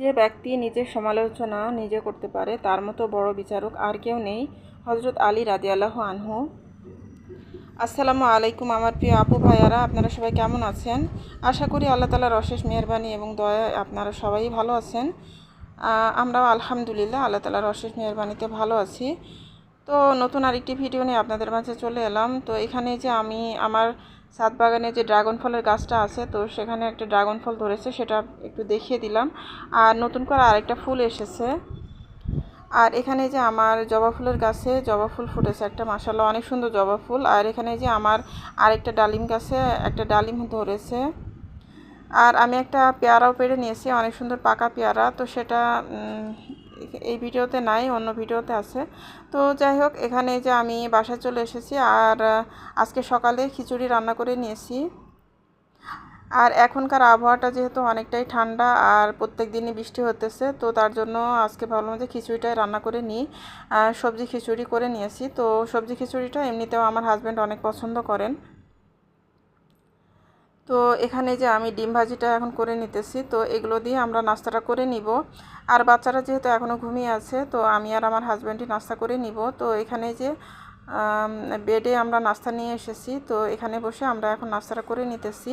যে ব্যক্তি নিজের সমালোচনা নিজে করতে পারে, তার মতো বড় বিচারক আর কেউ নেই। হজরত আলী রাদিয়াল্লাহু আনহু। আসসালামু আলাইকুম আমার প্রিয় আপু ভাইয়ারা, আপনারা সবাই কেমন আছেন? আশা করি আল্লাহ তালার অশেষ মেহরবানি এবং দয়ায় আপনারা সবাই ভালো আছেন। আমরাও আলহামদুলিল্লাহ আল্লাহ তালার অশেষ মেহরবানিতে ভালো আছি। তো নতুন আরেকটি ভিডিও নিয়ে আপনাদের মাঝে চলে এলাম। তো এখানে যে আমি আমার ছাদ বাগানে যে ড্রাগন ফলের গাছটা আছে, তো সেখানে একটা ড্রাগন ফল ধরেছে, সেটা একটু দেখিয়ে দিলাম। আর নতুন করে আরেকটা ফুল এসেছে। আর এখানে যে আমার জবা ফুলের গাছে জবা ফুল ফুটেছে একটা মাসাল্লাহ অনেক সুন্দর জবা ফুল। আর এখানে যে আমার আরেকটা ডালিম গাছে একটা ডালিম ধরেছে। আর আমি একটা পেয়ারাও পেড়ে নিয়েছি, অনেক সুন্দর পাকা পেয়ারা। তো সেটা এই ভিডিওতে নাই, অন্য ভিডিওতে আছে। তো যাই হোক, এখানে যে আমি বাসায় চলে এসেছি আর আজকে সকালে খিচুড়ি রান্না করে নিয়েছি। আর এখনকার আবহাওয়াটা যেহেতু অনেকটাই ঠান্ডা আর প্রত্যেক দিনই বৃষ্টি হতেছে তো তার জন্য আজকে ভাবলাম যে খিচুড়িটাই রান্না করে নিই। সবজি খিচুড়ি করে নিয়েছি। তো সবজি খিচুড়িটা এমনিতেও আমার হাজব্যান্ড অনেক পছন্দ করেন। তো এখানে যে আমি ডিম ভাজিটা এখন করে নিতেছি, তো এগুলো দিয়ে আমরা নাস্তাটা করে নিব। আর বাচ্চারা যেহেতু এখনও ঘুমিয়ে আছে, তো আমি আর আমার হাজব্যান্ডই নাস্তা করে নিব। তো এখানে যে বেডে আমরা নাস্তা নিয়ে এসেছি, তো এখানে বসে আমরা এখন নাস্তাটা করে নিতেছি।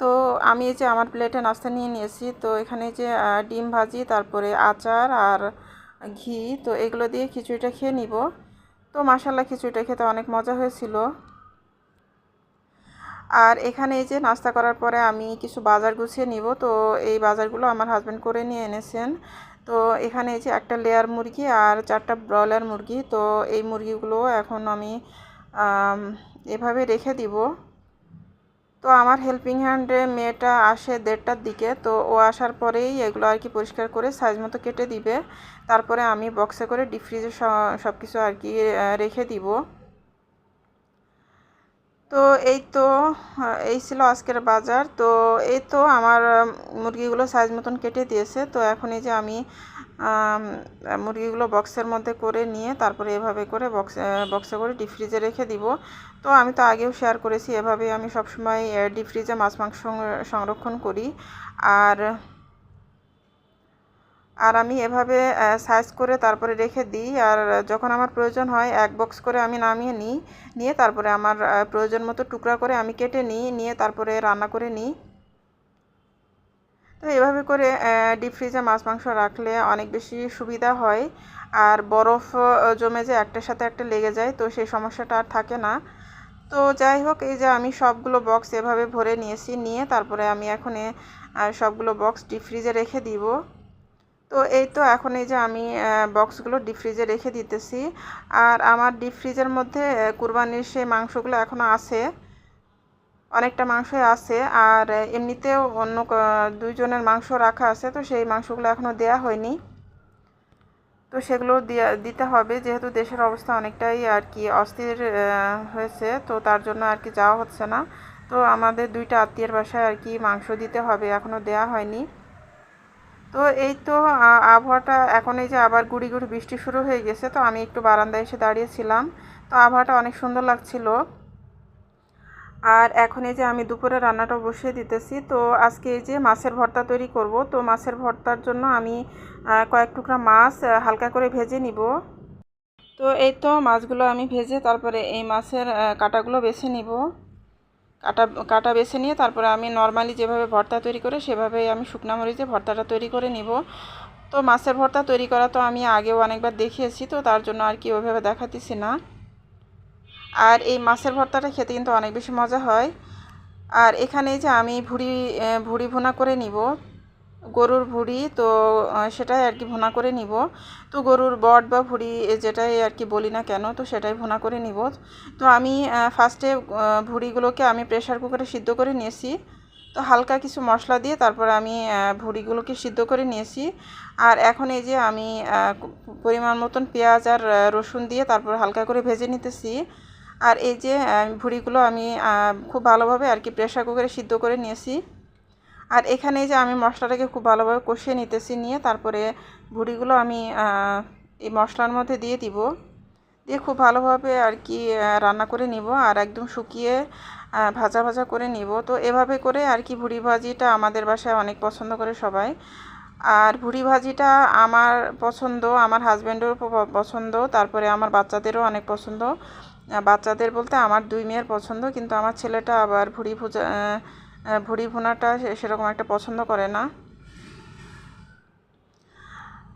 তো আমি যে আমার প্লেটে নাস্তা নিয়ে নিয়েছি, তো এখানে যে ডিম ভাজি, তারপরে আচার আর ঘি, তো এগুলো দিয়ে খিচুড়িটা খেয়ে নিব। তো মাসাল্লাহ খিচুড়িটা খেতে অনেক মজা হয়েছিল। আর এখানে এই যে নাস্তা করার পরে আমি কিছু বাজার গুছিয়ে নিব। তো এই বাজারগুলো আমার হাজব্যান্ড করে নিয়ে এনেছেন। তো এখানে এই যে একটা লেয়ার মুরগি আর চারটা ব্রয়লার মুরগি। তো এই মুরগিগুলো এখন আমি এভাবে রেখে দিব। তো আমার হেল্পিং হ্যান্ডে মেয়েটা আসে দেড়টার দিকে। তো ও আসার পরেই এগুলো আর কি পরিষ্কার করে সাইজ মতো কেটে দিবে। তারপরে আমি বক্সে করে ডিপ ফ্রিজে সব কিছু আর কি রেখে দিব। তো এই তো এই ছিল আজকের বাজার। তো এই তো আমার মুরগিগুলো সাইজ মতন কেটে দিয়েছে। তো এখন এই যে আমি মুরগিগুলো বক্সের মধ্যে করে নিয়ে তারপরে এভাবে করে বক্স বক্সে করে ডিপ ফ্রিজে রেখে দিব। তো আমি তো আগেও শেয়ার করেছি, এভাবে আমি সবসময় ডিপ ফ্রিজে মাছ মাংস সংরক্ষণ করি। আর আর আমি এভাবে সাইজ করে তারপরে রেখে দিই। আর যখন আমার প্রয়োজন হয়, এক বক্স করে আমি নামিয়ে নিই। নিয়ে তারপরে আমার প্রয়োজন মতো টুকরা করে আমি কেটে নিই। নিয়ে তারপরে রান্না করে নিই। তো এভাবে করে ডিপ ফ্রিজে মাছ, মাংস রাখলে অনেক বেশি সুবিধা হয়। আর বরফ জমে যে একটার সাথে একটা লেগে যায়, তো সেই সমস্যাটা আর থাকে না। তো যাই হোক, এই যে আমি সবগুলো বক্স এভাবে ভরে নিয়েছি। নিয়ে তারপরে আমি এখন সবগুলো বক্স ডিপ ফ্রিজে রেখে দিব। তো এই তো এখন এই যে আমি বক্সগুলো ডিপ ফ্রিজে রেখে দিতেছি। আর আমার ডিপ ফ্রিজের মধ্যে কুরবানির সেই মাংসগুলো এখনও আছে। অনেকটা মাংসই আছে। আর এমনিতেও অন্য দুইজনের মাংস রাখা আছে, তো সেই মাংসগুলো এখনও দেয়া হয়নি। তো সেগুলো দিয়া, দিতে হবে, যেহেতু দেশের অবস্থা অনেকটাই আর কি অস্থির হয়েছে, তো তার জন্য আর কি যাওয়া হচ্ছে না। তো আমাদের দুইটা আত্মীয়ের বাসায় আর কি মাংস দিতে হবে এখনও দেয়া হয়নি। তো এই তো আবহাওয়াটা এখন এই যে আবার গুড়ি গুড়ি বৃষ্টি শুরু হয়ে গেছে, তো আমি একটু বারান্দায় এসে দাঁড়িয়েছিলাম। তো আবহাওয়াটা অনেক সুন্দর লাগছিল। আর এখন এই যে আমি দুপুরে রান্নাটা বসিয়ে দিতেছি, তো আজকে এই যে মাছের ভর্তা তৈরি করব, তো মাছের ভর্তার জন্য আমি কয়েক টুকরা মাছ হালকা করে ভেজে নিব। তো এই তো মাছগুলো আমি ভেজে তারপরে এই মাছের কাঁটাগুলো বেছে নিব। কাটা কাটা বেছে নিয়ে তারপরে আমি নর্মালি যেভাবে ভর্তা তৈরি করে সেভাবেই আমি শুকনা মরিচে ভর্তাটা তৈরি করে নিব। তো মাছের ভর্তা তৈরি করা তো আমি আগেও অনেকবার দেখিয়েছি, তো তার জন্য আর কি ওইভাবে দেখাতেছি না। আর এই মাছের ভর্তাটা খেতে কিন্তু অনেক বেশি মজা হয়। আর এখানে যে আমি ভুড়ি ভুড়ি ভুনা করে নিব। গরুর ভুড়ি, তো সেটাই আর কি ভুনা করে নিব। তো গরুর বট বা ভুড়ি যেটাই আর কি বলি না কেন, তো সেটাই ভুনা করে নিব। তো আমি ফার্স্টে ভুড়িগুলোকে আমি প্রেশার কুকারে সিদ্ধ করে নিয়েছি। তো হালকা কিছু মশলা দিয়ে তারপরে আমি ভুড়িগুলোকে সিদ্ধ করে নিয়েছি। আর এখন এই যে আমি পরিমাণ মতন পেঁয়াজ আর রসুন দিয়ে তারপর হালকা করে ভেজে নিতেছি। আর এই যে ভুড়িগুলো আমি খুব ভালোভাবে আর কি প্রেশার কুকারে সিদ্ধ করে নিয়েছি। আর এখানে যে আমি মশলাটাকে খুব ভালোভাবে কষিয়ে নিতেছি, নিয়ে তারপরে ভুড়িগুলো আমি এই মশলার মধ্যে দিয়ে দিব। দিয়ে খুব ভালোভাবে আর কি রান্না করে নিব আর একদম শুকিয়ে ভাজা ভাজা করে নিব। তো এভাবে করে আর কি ভুড়ি ভাজিটা আমাদের বাসায় অনেক পছন্দ করে সবাই। আর ভুড়ি ভাজিটা আমার পছন্দ, আমার হাজব্যান্ডেরও পছন্দ, তারপরে আমার বাচ্চাদেরও অনেক পছন্দ। বাচ্চাদের বলতে আমার দুই মেয়ের পছন্দ, কিন্তু আমার ছেলেটা আবার ভুড়ি ভুজা ভুড়ি ভুনাটা সেরকম একটা পছন্দ করে না।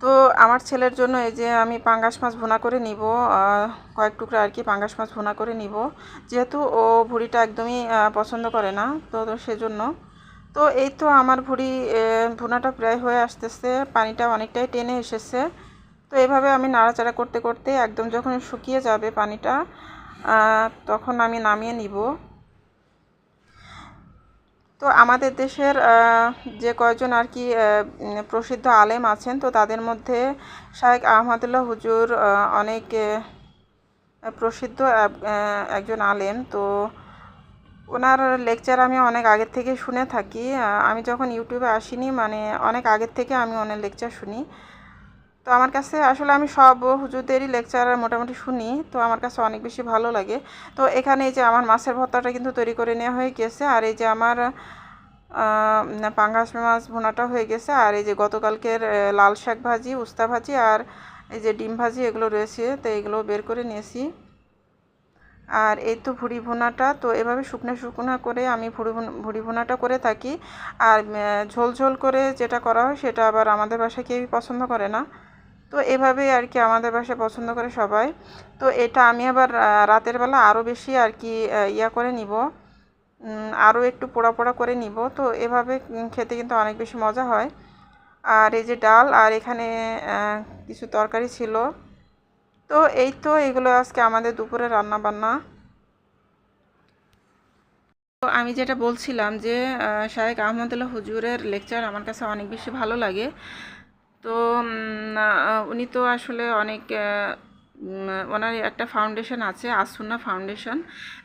তো আমার ছেলের জন্য এই যে আমি পাঙ্গাস মাছ ভুনা করে নিব কয়েক টুকরা আর কি পাঙ্গাস মাছ ভুনা করে নিব। যেহেতু ও ভুড়িটা একদমই পছন্দ করে না, তো সেজন্য। তো এই তো আমার ভুড়ি ভুনাটা প্রায় হয়ে আসতেছে, পানিটা অনেকটাই টেনে এসেছে। তো এভাবে আমি নাড়াচাড়া করতে করতে একদম যখন শুকিয়ে যাবে পানিটা তখন আমি নামিয়ে নিব। তো আমাদের দেশের যে কয়জন আর কি প্রসিদ্ধ আলেম আছেন, তো তাদের মধ্যে শায়েখ আহমদুল্লাহ হুজুর অনেক প্রসিদ্ধ এক- একজন আলেম। তো ওনার লেকচার আমি অনেক আগের থেকে শুনে থাকি। আমি যখন ইউটিউবে আসিনি মানে অনেক আগের থেকে আমি ওনার লেকচার শুনি। তো আমার কাছে আসলে আমি সব হুজুরদেরই লেকচার মোটামুটি শুনি, তো আমার কাছে অনেক বেশি ভালো লাগে। তো এখানে এই যে আমার মাছের ভর্তাটা কিন্তু তৈরি করে নেওয়া হয়ে গেছে, আর এই যে আমার পাঙ্গাস মাছ ভুনাটা হয়ে গেছে, আর এই যে গতকালকের লাল শাক ভাজি, উস্তা ভাজি, আর এই যে ডিম ভাজি, এগুলো রয়েছে, তো এগুলো বের করে নিয়েছি। আর এই তো ভুড়ি ভুনাটা, তো এভাবে শুকনো শুকনো করে আমি ভুড়ি ভুড়ি ভুনাটা করে থাকি। আর ঝোল ঝোল করে যেটা করা হয়, সেটা আবার আমাদের বাসায় কেউই পছন্দ করে না। তো এভাবেই আর কি আমাদের বাসায় পছন্দ করে সবাই। তো এটা আমি আবার রাতের বেলা আরও বেশি আর কি ইয়া করে নিব। আরও একটু পোড়া পোড়া করে নিব। তো এভাবে খেতে কিন্তু অনেক বেশি মজা হয়। আর এই যে ডাল আর এখানে কিছু তরকারি ছিল। তো এই তো এগুলো আজকে আমাদের দুপুরে রান্না বান্না। তো আমি যেটা বলছিলাম যে শায়েখ আহমদুল্লাহ হুজুরের লেকচার আমার কাছে অনেক বেশি ভালো লাগে। তো উনি তো আসলে অনেক ওনার একটা ফাউন্ডেশন আছে আসুন্না ফাউন্ডেশন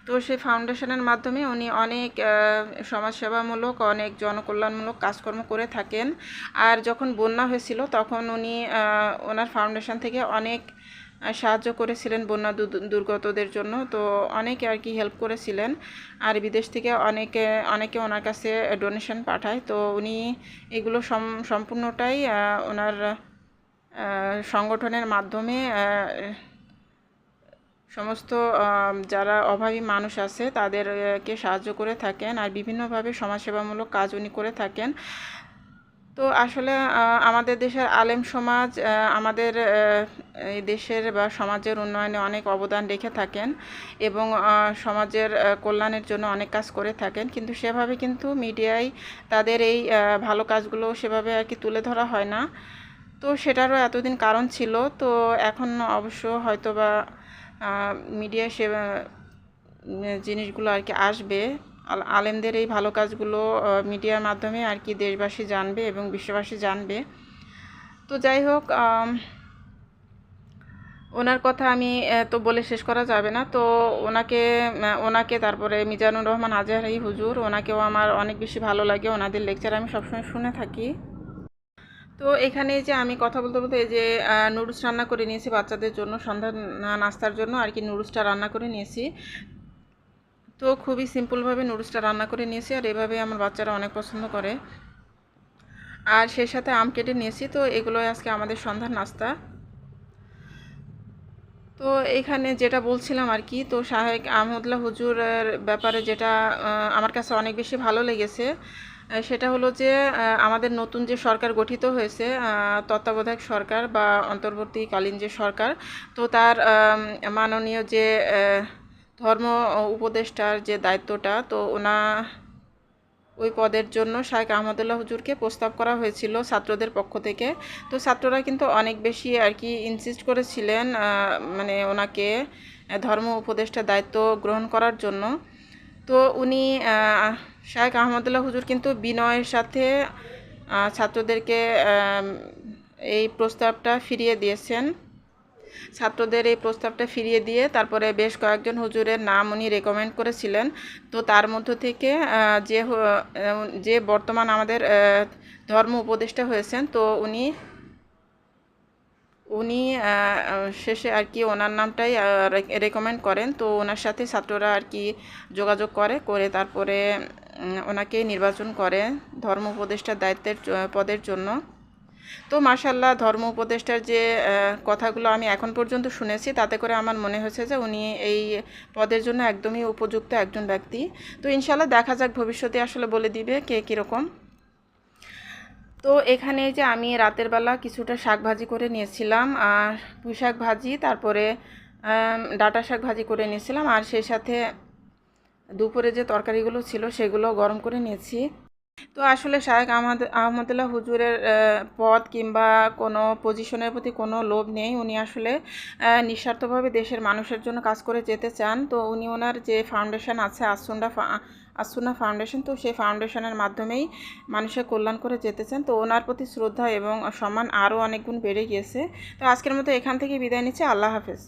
তো সেই ফাউন্ডেশনের মাধ্যমে উনি অনেক সমাজসেবামূলক, অনেক জনকল্যাণমূলক কাজকর্ম করে থাকেন। আর যখন বন্যা হয়েছিল, তখন উনি ওনার ফাউন্ডেশন থেকে অনেক সাহায্য করেছিলেন বন্যা দুর্গতদের জন্য। তো অনেকে আর কি হেল্প করেছিলেন। আর বিদেশ থেকে অনেকে অনেকে ওনার কাছে ডোনেশন পাঠায়। তো উনি এগুলো সম- সম্পূর্ণটাই ওনার সংগঠনের মাধ্যমে সমস্ত যারা অভাবী মানুষ আছে, তাদেরকে সাহায্য করে থাকেন। আর বিভিন্নভাবে সমাজসেবামূলক কাজ উনি করে থাকেন। তো আসলে আমাদের দেশের আলেম সমাজ আমাদের এই দেশের বা সমাজের উন্নয়নে অনেক অবদান রেখে থাকেন এবং সমাজের কল্যাণের জন্য অনেক কাজ করে থাকেন। কিন্তু সেভাবে কিন্তু মিডিয়ায় তাদের এই ভালো কাজগুলো সেভাবে আর কি তুলে ধরা হয় না। তো সেটারও এতদিন কারণ ছিল। তো এখন অবশ্য হয়তো বা মিডিয়ায় সে জিনিসগুলো আর কি আসবে। আলেমদের এই ভালো কাজগুলো মিডিয়ার মাধ্যমে আর কি দেশবাসী জানবে এবং বিশ্ববাসী জানবে। তো যাই হোক ওনার কথা আমি তো বলে শেষ করা যাবে না। তো ওনাকে ওনাকে তারপরে মিজানুর রহমান আজহারি হুজুর, ওনাকেও আমার অনেক বেশি ভালো লাগে। ওনাদের লেকচার আমি সবসময় শুনে থাকি। তো এখানে যে আমি কথা বলতে বলতে যে নুডলস রান্না করে নিয়েছি বাচ্চাদের জন্য, সন্ধ্যা নাস্তার জন্য, আর কি নুডলসটা রান্না করে নিয়েছি। তো খুবই সিম্পলভাবে নুডলসটা রান্না করে নিয়েছি আর এভাবে আমার বাচ্চারা অনেক পছন্দ করে। আর সেই সাথে আম কেটে নিয়েছি, তো এগুলোই আজকে আমাদের সন্ধ্যার নাস্তা। তো এখানে যেটা বলছিলাম আর কি, তো শাহেক আহমদুল্লাহ হুজুরের ব্যাপারে যেটা আমার কাছে অনেক বেশি ভালো লেগেছে সেটা হলো যে আমাদের নতুন যে সরকার গঠিত হয়েছে তত্ত্বাবধায়ক সরকার বা অন্তর্বর্তীকালীন যে সরকার, তো তার মাননীয় যে ধর্ম উপদেষ্টার যে দায়িত্বটা, তো ওনা ওই পদের জন্য শাহেখ আহমদুল্লাহ হুজুরকে প্রস্তাব করা হয়েছিল ছাত্রদের পক্ষ থেকে। তো ছাত্ররা কিন্তু অনেক বেশি আর কি ইনসিস্ট করেছিলেন মানে ওনাকে ধর্ম উপদেষ্টার দায়িত্ব গ্রহণ করার জন্য। তো উনি শাহেখ আহমদুল্লাহ হুজুর কিন্তু বিনয়ের সাথে ছাত্রদেরকে এই প্রস্তাবটা ফিরিয়ে দিয়েছেন। ছাত্রদের এই প্রস্তাবটা ফিরিয়ে দিয়ে তারপরে বেশ কয়েকজন হুজুরের নাম উনি রেকমেন্ড করেছিলেন। তো তার মধ্য থেকে যে যে বর্তমান আমাদের ধর্ম উপদেষ্টা হয়েছেন, তো উনি উনি শেষে আর কি ওনার নামটাই রেকমেন্ড করেন। তো ওনার সাথে ছাত্ররা আর কি যোগাযোগ করে করে তারপরে ওনাকে নির্বাচন করে ধর্ম উপদেষ্টার দায়িত্বের পদের জন্য। তো মার্শাল্লাহ ধর্ম উপদেষ্টার যে কথাগুলো আমি এখন পর্যন্ত শুনেছি, তাতে করে আমার মনে হয়েছে যে উনি এই পদের জন্য একদমই উপযুক্ত একজন ব্যক্তি। তো ইনশাল্লাহ দেখা যাক ভবিষ্যতে আসলে বলে দিবে কে কীরকম। তো এখানে যে আমি রাতের বেলা কিছুটা শাক ভাজি করে নিয়েছিলাম, আর পুঁই শাক ভাজি, তারপরে ডাঁটা শাক ভাজি করে নিয়েছিলাম, আর সেই সাথে দুপুরে যে তরকারিগুলো ছিল সেগুলো গরম করে নিয়েছি। তো আসলে শায়েক আহমদ আহমদুল্লাহ হুজুরের পদ কিংবা কোনো পজিশনের প্রতি কোনো লোভ নেই। উনি আসলে নিঃস্বার্থভাবে দেশের মানুষের জন্য কাজ করে যেতে চান। তো উনি ওনার যে ফাউন্ডেশন আছে আসুন্ডা আসুন্না ফাউন্ডেশন তো সেই ফাউন্ডেশনের মাধ্যমেই মানুষের কল্যাণ করে যেতে চান। তো ওনার প্রতি শ্রদ্ধা এবং সম্মান আরও অনেক গুণ বেড়ে গিয়েছে। তো আজকের মতো এখান থেকে বিদায় নিচ্ছি। আল্লাহ হাফেজ।